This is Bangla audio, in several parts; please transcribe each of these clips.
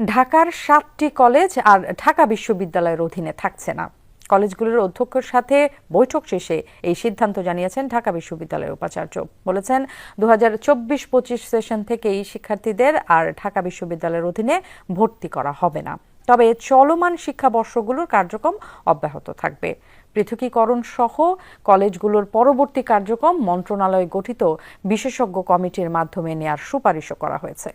ঢাকার সাতটি কলেজ আর ঢাকা বিশ্ববিদ্যালয়ের অধীনে থাকছে না। কলেজগুলোর অধ্যক্ষের সাথে বৈঠক শেষে এই সিদ্ধান্ত জানিয়েছেন ঢাকা বিশ্ববিদ্যালয়ের উপাচার্য। বলেছেন দু হাজার চব্বিশ পঁচিশ সেশন থেকেই শিক্ষার্থীদের আর ঢাকা বিশ্ববিদ্যালয়ের অধীনে ভর্তি করা হবে না। তবে চলমান শিক্ষাবর্ষগুলোর কার্যক্রম অব্যাহত থাকবে। পৃথকীকরণ সহ কলেজগুলোর পরবর্তী কার্যক্রম মন্ত্রণালয় গঠিত বিশেষজ্ঞ কমিটির মাধ্যমে নেয়ার সুপারিশও করা হয়েছে।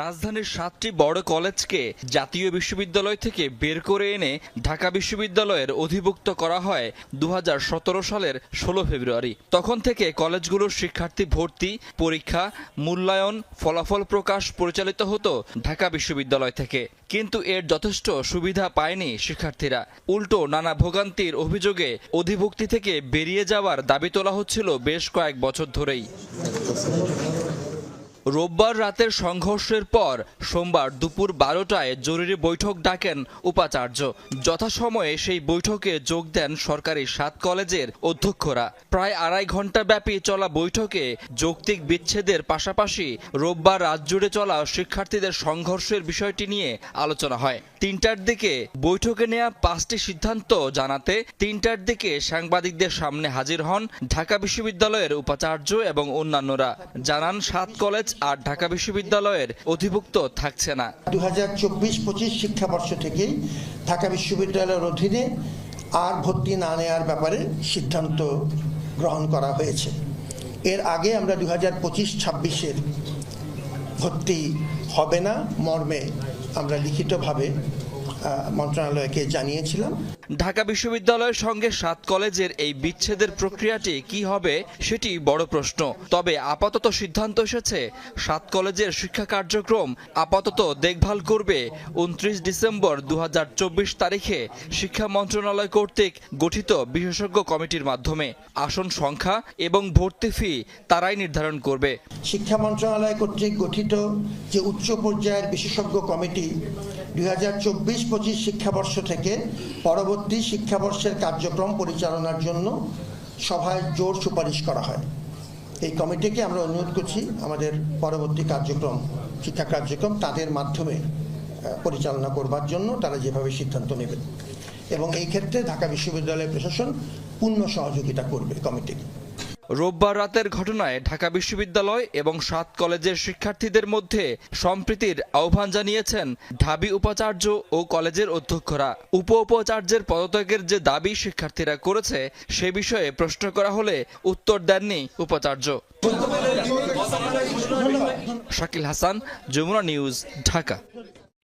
রাজধানীর সাতটি বড় কলেজকে জাতীয় বিশ্ববিদ্যালয় থেকে বের করে এনে ঢাকা বিশ্ববিদ্যালয়ের অধিভুক্ত করা হয় দু হাজার সতেরো সালের ষোলো ফেব্রুয়ারি। তখন থেকে কলেজগুলোর শিক্ষার্থী ভর্তি, পরীক্ষা, মূল্যায়ন, ফলাফল প্রকাশ পরিচালিত হতো ঢাকা বিশ্ববিদ্যালয় থেকে। কিন্তু এর যথেষ্ট সুবিধা পায়নি শিক্ষার্থীরা। উল্টো নানা ভোগান্তির অভিযোগে অধিভুক্তি থেকে বেরিয়ে যাওয়ার দাবি তোলা হচ্ছিল বেশ কয়েক বছর ধরেই। রোববার রাতের সংঘর্ষের পর সোমবার দুপুর বারোটায় জরুরি বৈঠক ডাকেন উপাচার্য। যথাসময়ে সেই বৈঠকে যোগ দেন সরকারি সাত কলেজের অধ্যক্ষরা। প্রায় আড়াই ঘণ্টা ব্যাপী চলা বৈঠকে যৌক্তিক বিচ্ছেদের পাশাপাশি রোববার রাত জুড়ে চলা শিক্ষার্থীদের সংঘর্ষের বিষয়টি নিয়ে আলোচনা হয়। তিনটার দিকে বৈঠকে নেওয়া পাঁচটি সিদ্ধান্ত জানাতে তিনটার দিকে সাংবাদিকদের সামনে হাজির হন ঢাকা বিশ্ববিদ্যালয়ের উপাচার্য এবং অন্যান্যরা। জানান, সাত কলেজ আর ঢাকা বিশ্ববিদ্যালয়ের অধিভুক্ত থাকছে না। দু হাজার চব্বিশ পঁচিশ শিক্ষাবর্ষ থেকেই ঢাকা বিশ্ববিদ্যালয়ের অধীনে আর ভর্তি না নেওয়ার ব্যাপারে সিদ্ধান্ত গ্রহণ করা হয়েছে। এর আগে আমরা দু হাজার পঁচিশ ছাব্বিশের ভর্তি হবে না, মর্মে আমরা লিখিতভাবে মন্ত্রণালয়কে জানিয়েছিলাম। ঢাকা বিশ্ববিদ্যালয়ের সঙ্গে সাত কলেজের এই বিচ্ছেদের প্রক্রিয়াটি কি হবে সেটি বড় প্রশ্ন। তবে আপাতত সিদ্ধান্ত এসেছে, সাত কলেজের শিক্ষা কার্যক্রম আপাতত দেখভাল করবে উনত্রিশ ডিসেম্বর দু তারিখে শিক্ষা মন্ত্রণালয় কর্তৃক গঠিত বিশেষজ্ঞ কমিটির মাধ্যমে। আসন সংখ্যা এবং ভর্তি ফি তারাই নির্ধারণ করবে। শিক্ষা মন্ত্রণালয় কর্তৃক গঠিত যে উচ্চ পর্যায়ের বিশেষজ্ঞ কমিটি দুই হাজার চব্বিশ পঁচিশ শিক্ষাবর্ষ থেকে পরবর্তী শিক্ষাবর্ষের কার্যক্রম পরিচালনার জন্য সভায় জোর সুপারিশ করা হয়। এই কমিটিকে আমরা অনুরোধ করছি, আমাদের পরবর্তী কার্যক্রম, শিক্ষা কার্যক্রম তাদের মাধ্যমে পরিচালনা করবার জন্য তারা যেভাবে সিদ্ধান্ত নেবেন। এবং এই ক্ষেত্রে ঢাকা বিশ্ববিদ্যালয় প্রশাসন পূর্ণ সহযোগিতা করবে কমিটিকে রোববার রাতের ঘটনায় ঢাকা বিশ্ববিদ্যালয় এবং সাত কলেজের শিক্ষার্থীদের মধ্যে সম্প্রীতির আহ্বান জানিয়েছেন ঢাবি উপাচার্য ও কলেজের অধ্যক্ষরা। উপ উপাচার্যের পদত্যাগের যে দাবি শিক্ষার্থীরা করেছে, সে বিষয়ে প্রশ্ন করা হলে উত্তর দেননি উপাচার্য। শাকিল হাসান, যমুনা নিউজ, ঢাকা।